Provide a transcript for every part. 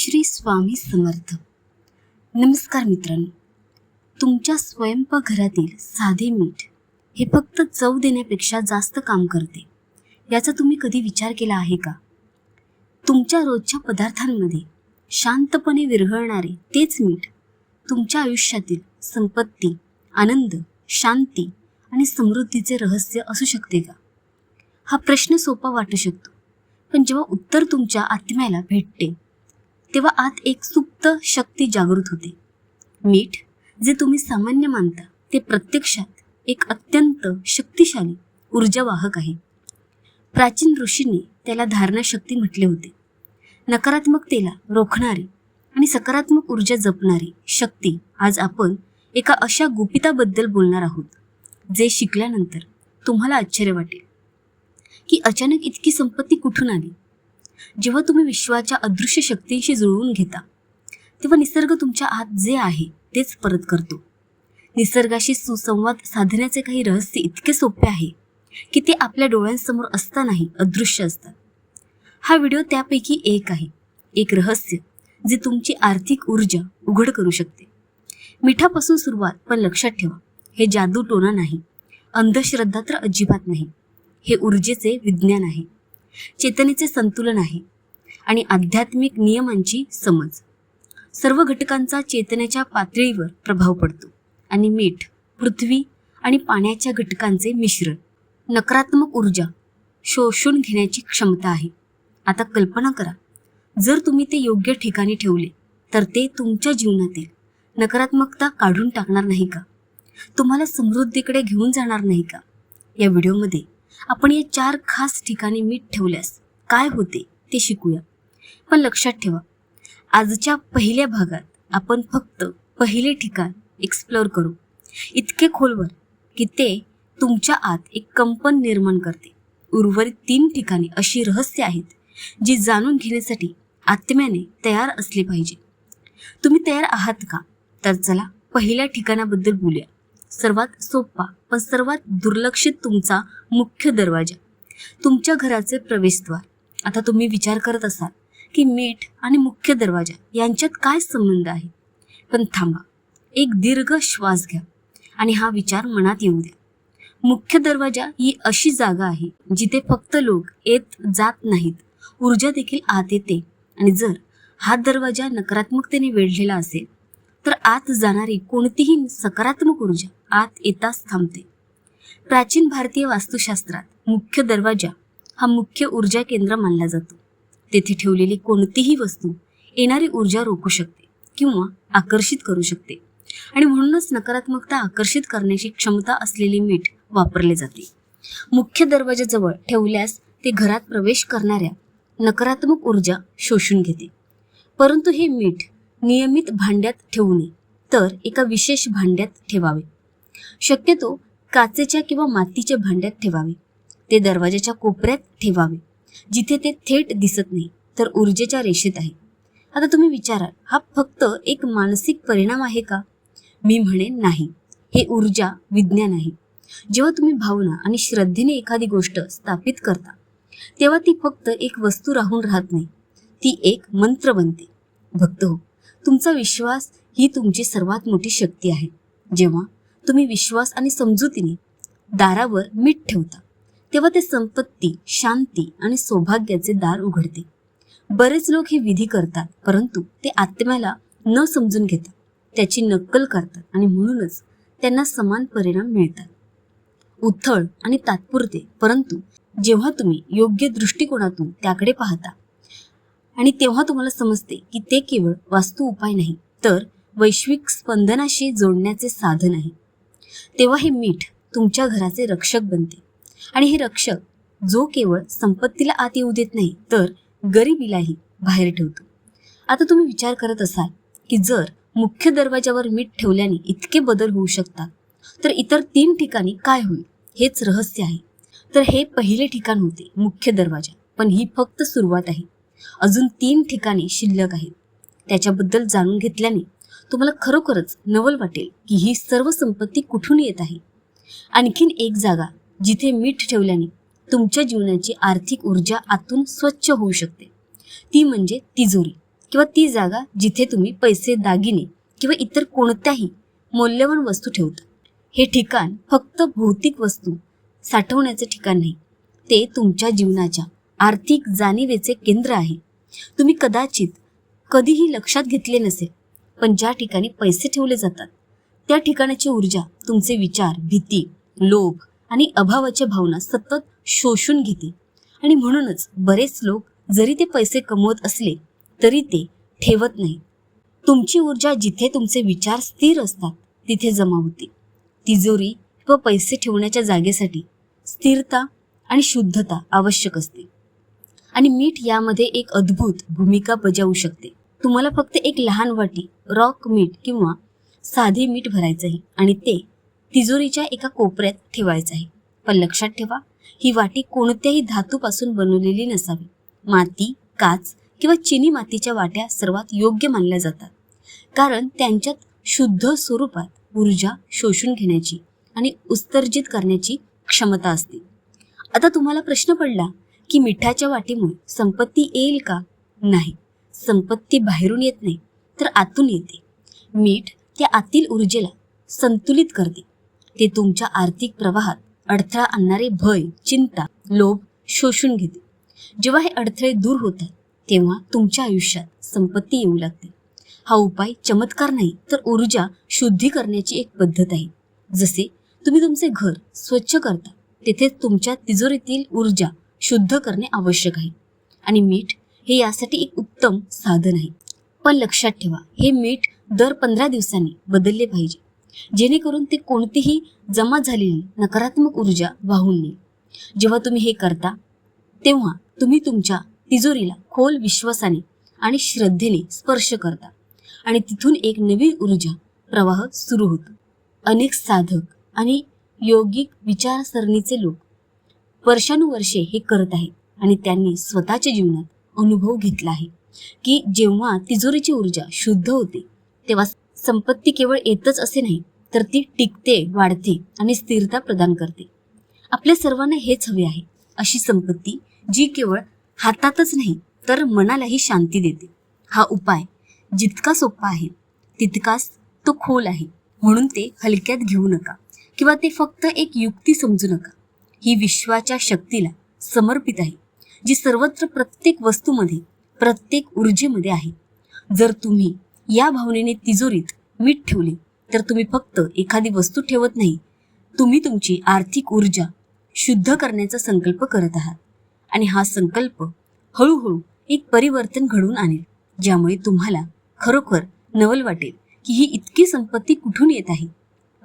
श्री स्वामी समर्थ. नमस्कार मित्रांनो. तुमच्या स्वयंपाकघरातील साधे मीठ हे फक्त चव देण्यापेक्षा जास्त काम करते. याचा तुम्ही कधी विचार केला आहे का? तुमच्या रोजच्या पदार्थांमध्ये शांतपणे विरघळणारे तेच मीठ तुमच्या आयुष्यातील संपत्ती आनंद शांती आणि समृद्धीचे रहस्य असू शकते का? हा प्रश्न सोपा वाटू शकतो. पण जेव्हा उत्तर तुमच्या आत्म्याला भेटते तेव्हा आत एक सुप्त शक्ती जागृत होते. मीठ जे तुम्ही सामान्य मानता ते प्रत्यक्षात एक अत्यंत शक्तिशाली ऊर्जावाहक आहे. प्राचीन ऋषींनी त्याला धारणा शक्ती म्हटले होते. नकारात्मकतेला रोखणारी आणि सकारात्मक ऊर्जा जपणारी शक्ती आज आपण एका अशा गुपिताबद्दल बोलणार आहोत जे शिकल्यानंतर तुम्हाला आश्चर्य वाटेल. की अचानक इतकी संपत्ती कुठून आली? जेव्हा तुम्ही विश्वाच्या अदृश्य शक्तींशी जुळवून घेता तेव्हा निसर्ग तुमच्या आत जे आहे तेच परत करतो. निसर्गाशी सुसंवाद साधण्याचे काही रहस्य इतके सोपे आहे की ते आपल्या डोळ्यांसमोर असतानाही अदृश्य असतात. हा व्हिडिओ त्यापैकी एक आहे. एक रहस्य जे तुमची आर्थिक ऊर्जा उघड करू शकते. मिठापासून सुरुवात पण लक्षात ठेवा हे जादू टोना नाही. अंधश्रद्धा तर अजिबात नाही. हे ऊर्जेचे विज्ञान आहे. चेतनेचे संतुलन आहे आणि आध्यात्मिक नियमांची समज. सर्व घटकांचा चेतनेच्या पातळीवर प्रभाव पडतो आणि मीठ पृथ्वी आणि पाण्याच्या घटकांचे मिश्रण नकारात्मक ऊर्जा शोषून घेण्याची क्षमता आहे. आता कल्पना करा जर तुम्ही ते योग्य ठिकाणी ठेवले तर ते तुमच्या जीवनातील नकारात्मकता काढून टाकणार नाही का? तुम्हाला समृद्धीकडे घेऊन जाणार नाही का? या व्हिडिओमध्ये आपण या चार खास ठिकाणी मीठ ठेवल्यास काय होते ते शिकूया. पण लक्षात ठेवा आजच्या पहिल्या भागात आपण फक्त पहिले ठिकाण एक्सप्लोअर करू. इतके खोलवर की ते तुमच्या आत एक कंपन निर्माण करते. उर्वरित तीन ठिकाणी अशी रहस्य आहेत जी जाणून घेण्यासाठी आत्म्याने तयार असले पाहिजे. तुम्ही तयार आहात का? तर चला पहिल्या ठिकाणाबद्दल बोलूया. सर्वात सोपा पण सर्वात दुर्लक्षित तुमचा मुख्य दरवाजा तुमच्या घराचे प्रवेशद्वार. आता तुम्ही विचार करत असाल की मीठ आणि मुख्य दरवाजा यांच्यात काय संबंध आहे? पण थांबा एक दीर्घ श्वास घ्या आणि हा विचार मनात येऊ द्या. मुख्य दरवाजा ही अशी जागा आहे जिथे फक्त लोक येत जात नाहीत. ऊर्जा देखील आत येते आणि जर हा दरवाजा नकारात्मकतेने वेढलेला असेल तर आत जाणारी कोणतीही सकारात्मक ऊर्जा आत येताच थांबते. प्राचीन भारतीय वास्तुशास्त्रात मुख्य दरवाजा हा मुख्य ऊर्जा केंद्र मानला जातो. तेथे ठेवलेली कोणतीही वस्तू येणारी ऊर्जा रोखू शकते किंवा आकर्षित करू शकते आणि म्हणूनच नकारात्मकता आकर्षित करण्याची क्षमता असलेली मीठ वापरले जाते. मुख्य दरवाजाजवळ ठेवल्यास ते घरात प्रवेश करणाऱ्या नकारात्मक ऊर्जा शोषून घेते. परंतु हे मीठ नियमित भांड्यात ठेवू नये तर एका विशेष भांड्यात ठेवावे. शक्यतो काचेच्या किंवा मातीच्या भांड्यात ठेवावे. ते दरवाजाच्या कोपऱ्यात ठेवावे. जिथे ते थेट दिसत नाही तर ऊर्जेच्या रेषेत आहे. आता तुम्ही विचाराल हा फक्त एक मानसिक परिणाम आहे का? मी म्हणेन नाही. हे ऊर्जा विज्ञान आहे. जेव्हा तुम्ही भावना आणि श्रद्धेने एखादी गोष्ट स्थापित करता तेव्हा ती फक्त एक वस्तू राहून राहत नाही. ती एक मंत्र बनते. भक्त हो. तुमचा विश्वास ही तुमची सर्वात मोठी शक्ती आहे. जेव्हा तुम्ही विश्वास आणि समजुतीने दारावर मीठ ठेवता तेव्हा ते संपत्ती शांती आणि सौभाग्याचे दार उघडते. बरेच लोक हे विधी करतात परंतु ते आत्म्याला न समजून घेतात त्याची नक्कल करतात आणि म्हणूनच त्यांना समान परिणाम मिळतात. उथळ आणि तात्पुरते परंतु जेव्हा तुम्ही योग्य दृष्टिकोनातून त्याकडे पाहता आणि तेव्हा तुम्हाला समजते की ते केवळ वास्तू उपाय नाही तर वैश्विक स्पंदनाशी जोडण्याचे साधन आहे. तेव्हा हे मीठ तुमच्या घराचे रक्षक बनते. आणि हे रक्षक जो केवळ संपत्तीला आत येऊ देत नाही तर गरिबीलाही बाहेर ठेवतो. आता तुम्ही विचार करत असाल की जर मुख्य दरवाजावर मीठ ठेवल्याने इतके बदल होऊ शकतात तर इतर तीन ठिकाणी काय होईल? हेच रहस्य आहे. तर हे पहिले ठिकाण होते मुख्य दरवाजा पण ही फक्त सुरुवात आहे. अजून तीन ठिकाणे शिल्लक आहेत. त्याच्याबद्दल जाणून घेतल्याने तुम्हाला खरोखरच नवल वाटेल की ही सर्व संपत्ती कुठून येत आहे. आणखीन एक जागा जिथे मीठ ठेवल्याने तुमच्या जीवनाची आर्थिक ऊर्जा आतून स्वच्छ होऊ शकते. ती म्हणजे तिजोरी किंवा ती जागा जिथे तुम्ही पैसे दागिने किंवा इतर कोणत्याही मौल्यवान वस्तू ठेवता. हे ठिकाण फक्त भौतिक वस्तू साठवण्याचे ठिकाण नाही ते तुमच्या जीवनाच्या आर्थिक जाणीवेचे केंद्र आहे. तुम्ही कदाचित कधीही लक्षात घेतले नसेल पण ज्या ठिकाणी पैसे ठेवले जातात त्या ठिकाणाची ऊर्जा तुमचे विचार भीती लोभ आणि अभावाच्या भावना सतत शोषून घेते. आणि म्हणूनच बरेच लोक जरी ते पैसे कमवत असले तरी ते ठेवत नाही. तुमची ऊर्जा जिथे तुमचे विचार स्थिर असतात तिथे जमा होते. तिजोरी व पैसे ठेवण्याच्या जागेसाठी स्थिरता आणि शुद्धता आवश्यक असते. आणि मीठ यामध्ये एक अद्भुत भूमिका बजावू शकते. तुम्हाला फक्त एक लहान वाटी रॉक मीठ किंवा साधे मीठ भरायचं आहे आणि ते तिजोरीच्या एका कोपऱ्यात ठेवायचं आहे पण लक्षात ठेवा ही वाटी कोणत्याही धातूपासून बनवलेली नसावी. माती काच किंवा चिनी मातीच्या वाट्या सर्वात योग्य मानल्या जातात. कारण त्यांच्यात शुद्ध स्वरूपात ऊर्जा शोषून घेण्याची आणि उत्सर्जित करण्याची क्षमता असते. आता तुम्हाला प्रश्न पडला की मिठाच्या वाटीमुळे संपत्ती येईल का? नाही. संपत्ती बाहेरून येत नाही तर आतून येते. मीठ त्या आतील ऊर्जेला संतुलित करते. ते तुमच्या आर्थिक प्रवाहात अडथळा आणणारे भय चिंता लोभ शोषून घेते. जेव्हा हे अडथळे दूर होतात तेव्हा तुमच्या आयुष्यात संपत्ती येऊ लागते. हा उपाय चमत्कार नाही तर ऊर्जा शुद्धी करण्याची एक पद्धत आहे. जसे तुम्ही तुमचे घर स्वच्छ करता तेथे तुमच्या तिजोरीतील ऊर्जा शुद्ध करणे आवश्यक आहे. आणि मीठ हे यासाठी एक उत्तम साधन आहे. पण लक्षात ठेवा हे मीठ दर पंधरा दिवसांनी बदलले पाहिजे. जेणेकरून ते कोणतीही जमा झालेली नकारात्मक ऊर्जा वाहून नेईल. जेव्हा तुम्ही हे करता तेव्हा तुम्ही तुमच्या तिजोरीला खोल विश्वासाने आणि श्रद्धेने स्पर्श करता. आणि तिथून एक नवीन ऊर्जा प्रवाह सुरू होतो. अनेक साधक आणि योगिक विचारसरणीचे लोक वर्षानुवर्षे हे करत आहेत आणि त्यांनी स्वतःच्या जीवनात अनुभव घेतला आहे की जेव्हा तिजोरीची ऊर्जा शुद्ध होते तेव्हा संपत्ती केवळ येतच असे नाही तर ती टिकते वाढते आणि स्थिरता प्रदान करते. आपल्या सर्वांना हेच हवे आहे अशी संपत्ती जी केवळ हातातच नाही तर मनालाही शांती देते. हा उपाय जितका सोपा आहे तितकाच तो खोल आहे. म्हणून ते हलक्यात घेऊ नका किंवा ते फक्त एक युक्ती समजू नका. ही विश्वाच्या शक्तीला समर्पित आहे जी सर्वत्र प्रत्येक वस्तूमध्ये प्रत्येक ऊर्जेमध्ये आहे. जर तुम्ही या भावनेने तिजोरीत मीठ ठेवले तर तुम्ही फक्त एखादी वस्तू ठेवत नाही तुम्ही तुमची आर्थिक ऊर्जा शुद्ध करण्याचा संकल्प करत आहात. आणि हा संकल्प हळूहळू एक परिवर्तन घडवून आणेल ज्यामुळे तुम्हाला खरोखर नवल वाटेल की ही इतकी संपत्ती कुठून येत आहे.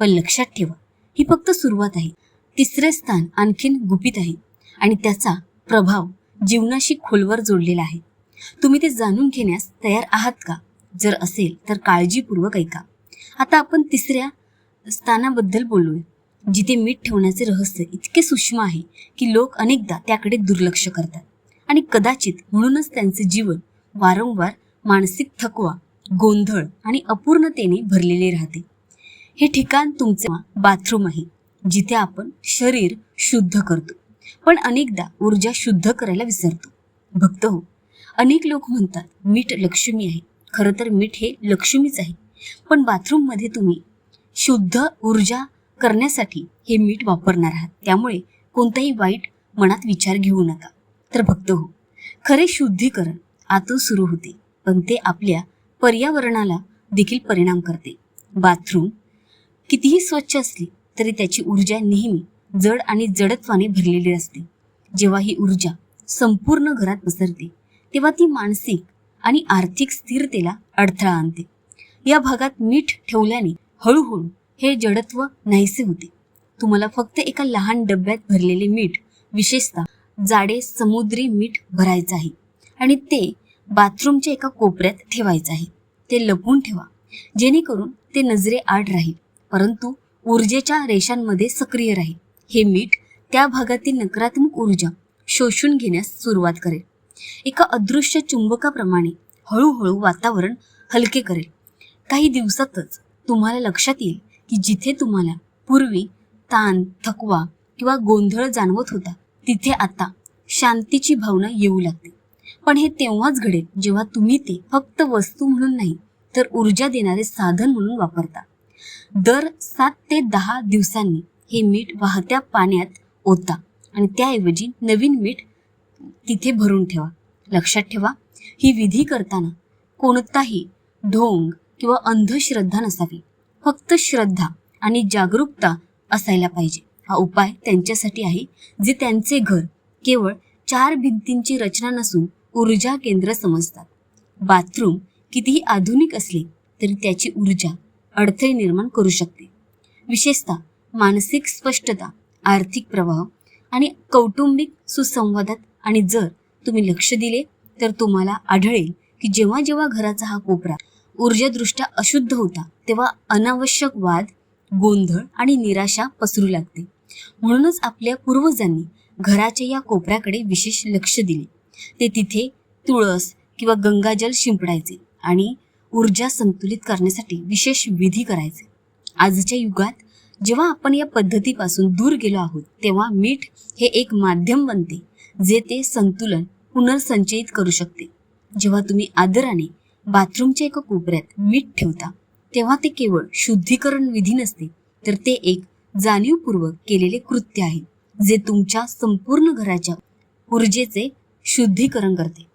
पण लक्षात ठेवा ही फक्त सुरुवात आहे. तिसरे स्थान आणखीन गुपित आहे आणि त्याचा प्रभाव जीवनाशी खोलवर जोडलेला आहे. तुम्ही ते जाणून घेण्यास तयार आहात का? जर असेल तर काळजीपूर्वक ऐका. आता आपण तिसऱ्या स्थानाबद्दल बोलूया. जिथे मीठ ठेवण्याचे रहस्य इतके सूक्ष्म आहे की लोक अनेकदा त्याकडे दुर्लक्ष करतात. आणि कदाचित म्हणूनच त्यांचे जीवन वारंवार मानसिक थकवा गोंधळ आणि अपूर्णतेने भरलेले राहते. हे ठिकाण तुमचे बाथरूम आहे. जिथे आपण शरीर शुद्ध करतो. पण अनेकदा ऊर्जा शुद्ध करायला विसरतो. भक्त हो अनेक लोक म्हणतात मीठ लक्ष्मी आहे. खरं तर मीठ हे लक्ष्मीच आहे. पण बाथरूममध्ये तुम्ही शुद्ध ऊर्जा करण्यासाठी हे मीठ वापरणार आहात. त्यामुळे कोणताही वाईट मनात विचार घेऊ नका. तर भक्त हो खरे शुद्धीकरण आतून सुरू होते पण ते आपल्या पर्यावरणाला देखील परिणाम करते. बाथरूम कितीही स्वच्छ असली तरी त्याची ऊर्जा नेहमी जड आणि जडत्वाने भरलेली असते. जेव्हा ही ऊर्जा संपूर्ण घरात पसरते तेव्हा ती मानसिक आणि आर्थिक स्थिरतेला अडथळा आणते. या भागात मीठ ठेवल्याने हळूहळू हे जडत्व नाहीसे होते. तुम्हाला फक्त एका लहान डब्यात भरलेले मीठ विशेषतः जाडे समुद्री मीठ भरायचं आहे आणि ते बाथरूमच्या एका कोपऱ्यात ठेवायचं आहे. ते लपवून ठेवा जेणेकरून ते नजरे आड राहील. परंतु ऊर्जेच्या रेषांमध्ये सक्रिय राहील. हे मीठ त्या भागातील नकारात्मक ऊर्जा शोषून घेण्यास सुरुवात करेल. एका अदृश्य चुंबकाप्रमाणे हळूहळू वातावरण हलके करेल. काही दिवसातच तुम्हाला लक्षात येईल की जिथे तुम्हाला पूर्वी ताण थकवा किंवा गोंधळ जाणवत होता तिथे आता शांतीची भावना येऊ लागते. पण हे तेव्हाच घडेल जेव्हा तुम्ही ते फक्त वस्तू म्हणून नाही तर ऊर्जा देणारे साधन म्हणून वापरता. दर सात ते दहा दिवसांनी हे मीठ वाहत्या पाण्यात ओता. आणि त्याऐवजी नवीन मीठ तिथे भरून ठेवा. लक्षात ठेवा ही विधी करताना कोणताही ढोंग किंवा अंधश्रद्धा नसावी. फक्त श्रद्धा आणि जागरूकता असायला पाहिजे. हा उपाय त्यांच्यासाठी आहे जे त्यांचे घर केवळ चार भिंतींची रचना नसून ऊर्जा केंद्र समजतात. बाथरूम कितीही आधुनिक असले तरी त्याची ऊर्जा अडथळे निर्माण करू शकते. विशेषतः मानसिक स्पष्टता आर्थिक प्रवाह आणि कौटुंबिक सुसंवादात आणि जर तुम्ही लक्ष दिले तर तुम्हाला आढळेल की जेव्हा जेव्हा घराचा हा कोपरा ऊर्जादृष्ट्या अशुद्ध होता तेव्हा अनावश्यक वाद गोंधळ आणि निराशा पसरू लागते. म्हणूनच आपल्या पूर्वजांनी घराच्या या कोपऱ्याकडे विशेष लक्ष दिले. ते तिथे तुळस किंवा गंगाजल शिंपडायचे आणि ऊर्जा संतुलित करण्यासाठी विशेष विधी करायचे. आजच्या युगात जेव्हा आपण या पद्धतीपासून दूर गेलो आहोत तेव्हा मीठ हे एक माध्यम बनते जे ते संतुलन पुनर्संचयित करू शकते. जेव्हा तुम्ही आदराने बाथरूमच्या एका कोपऱ्यात मीठ ठेवता तेव्हा ते केवळ शुद्धीकरण विधी नसते तर ते एक जाणीवपूर्वक केलेले कृत्य आहे जे तुमच्या संपूर्ण घराच्या ऊर्जेचे शुद्धीकरण करते.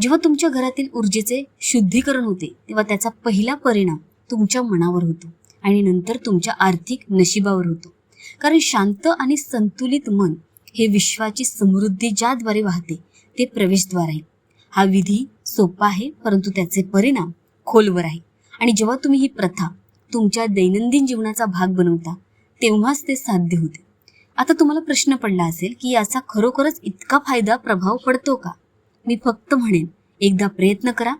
जेव्हा तुमच्या घरातील ऊर्जेचे शुद्धीकरण होते तेव्हा त्याचा पहिला परिणाम तुमच्या मनावर होतो आणि नंतर तुमच्या आर्थिक नशिबावर होतो. कारण शांत आणि संतुलित मन हे विश्वाची समृद्धी ज्याद्वारे वाहते ते प्रवेशद्वार आहे. हा विधी सोपा आहे परंतु त्याचे परिणाम खोलवर आहे. आणि जेव्हा तुम्ही ही प्रथा तुमच्या दैनंदिन जीवनाचा भाग बनवता तेव्हाच ते साध्य होते. आता तुम्हाला प्रश्न पडला असेल की याचा खरोखरच इतका फायदा प्रभाव पडतो का? मी फक्त म्हणेन एकदा प्रयत्न करा.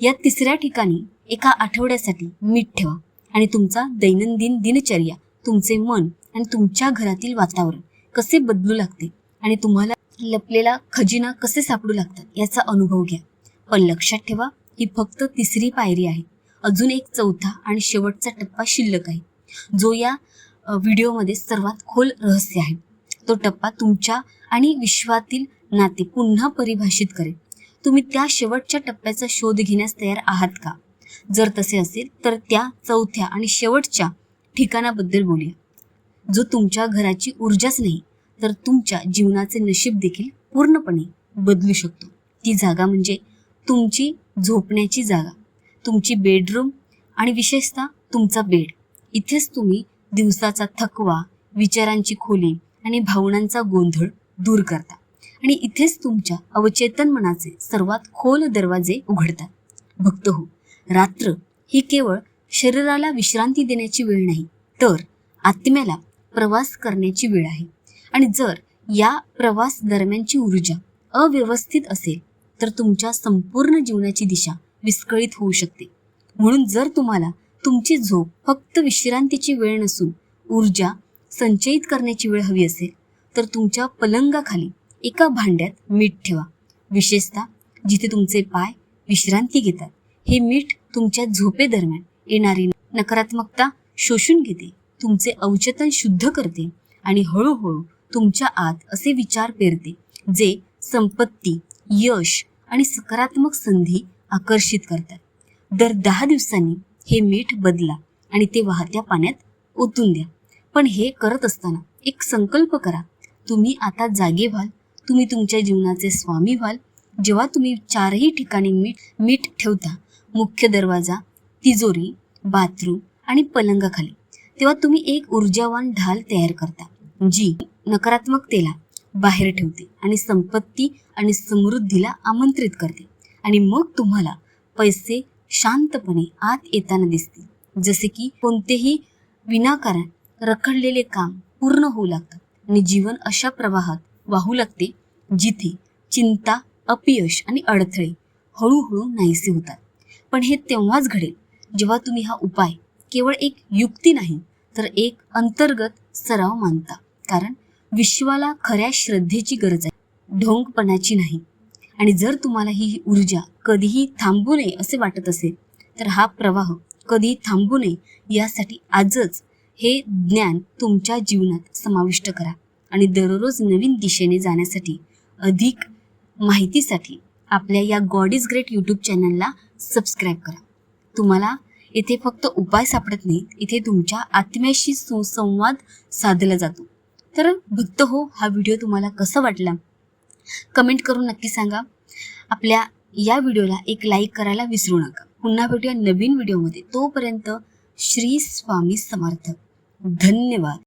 या तिसऱ्या ठिकाणी एका आठवड्यासाठी मीठ ठेवा आणि तुमचा दैनंदिन दिनचर्या तुमचे मन आणि तुमच्या घरातील वातावरण कसे बदलू लागते आणि तुम्हाला लपलेला खजिना कसे सापडू लागतात याचा अनुभव घ्या. पण लक्षात ठेवा ही फक्त तिसरी पायरी आहे. अजून एक चौथा आणि शेवटचा टप्पा शिल्लक आहे. जो या व्हिडिओमध्ये सर्वात खोल रहस्य आहे. तो टप्पा तुमच्या आणि विश्वातील नाते पुन्हा परिभाषित करेल तुम्ही त्या शेवटच्या टप्प्याचा शोध घेण्यास तयार आहात का? जर तसे असेल तर त्या चौथ्या आणि शेवटच्या ठिकाणाबद्दल बोलूया. जो तुमच्या घराची ऊर्जाच नाही तर तुमच्या जीवनाचे नशीब देखील पूर्णपणे बदलू शकतो. ती जागा म्हणजे तुमची झोपण्याची जागा. तुमची बेडरूम आणि विशेषतः तुमचा बेड. इथेच तुम्ही दिवसाचा थकवा विचारांची खोली आणि भावनांचा गोंधळ दूर करता. आणि इथेच तुमच्या अवचेतन मनाचे सर्वात खोल दरवाजे उघडतात. भक्त हो रात्र ही केवळ शरीराला विश्रांती देण्याची वेळ नाही तर आत्म्याला प्रवास करण्याची वेळ आहे. आणि जर या प्रवास दरम्यानची ऊर्जा अव्यवस्थित असेल तर तुमच्या संपूर्ण जीवनाची दिशा विस्कळीत होऊ शकते. म्हणून जर तुम्हाला तुमची झोप फक्त विश्रांतीची वेळ नसून ऊर्जा संचयित करण्याची वेळ हवी असेल तर तुमच्या पलंगाखाली एका भांड्यात मीठ ठेवा. विशेषतः जिथे तुमचे पाय विश्रांती घेतात हे मीठ तुमच्या झोपेदरम्यान येणारी नकारात्मकता शोषून घेते तुमचे अवचेतन शुद्ध करते आणि हळूहळू तुमच्या आत असे विचार पेरते जे संपत्ती यश आणि सकारात्मक संधी आकर्षित करतात. दर दहा दिवसांनी हे मीठ बदला आणि ते वाहत्या पाण्यात ओतून द्या. पण हे करत असताना एक संकल्प करा तुम्ही आता जागे व्हाल तुम्ही तुमच्या जीवनाचे स्वामी व्हाल. जेव्हा तुम्ही चारही ठिकाणी मीठ मीठ ठेवता मुख्य दरवाजा तिजोरी बाथरूम आणि पलंगाखाली तेव्हा तुम्ही एक ऊर्जावान ढाल तयार करता जी नकारात्मकतेला बाहेर ठेवते आणि संपत्ती आणि समृद्धीला आमंत्रित करते. आणि मग तुम्हाला पैसे शांतपणे आत येताना दिसतील. जसे की कोणतेही विनाकारण रखडलेले काम पूर्ण होऊ लागतात आणि जीवन अशा प्रवाहात वाहू लागते जिथे चिंता अपयश आणि अडथळे हळूहळू नाहीसे होतात. पण हे तेव्हाच घडेल जेव्हा तुम्ही हा उपाय केवळ एक युक्ती नाही तर एक अंतर्गत सराव मानता. कारण विश्वाला खऱ्या श्रद्धेची गरज आहे ढोंगपणाची नाही. आणि जर तुम्हाला ही ऊर्जा कधीही थांबू नये असे वाटत असेल तर हा प्रवाह कधीही थांबू नये यासाठी आजच हे ज्ञान तुमच्या जीवनात समाविष्ट करा. आणि दररोज नवीन दिशेने जाण्यासाठी अधिक माहितीसाठी आपल्या या गॉड इज ग्रेट यूट्यूब चॅनलला सबस्क्राईब करा. तुम्हाला इथे फक्त उपाय सापडत नाहीत इथे तुमच्या आत्म्याशी सुसंवाद साधला जातो. तर भक्त हो हा व्हिडिओ तुम्हाला कसा वाटला? कमेंट करून नक्की सांगा. आपल्या या व्हिडिओला एक लाईक करायला विसरू नका. पुन्हा भेटूया नवीन व्हिडिओमध्ये तोपर्यंत श्री स्वामी समर्थ. धन्यवाद.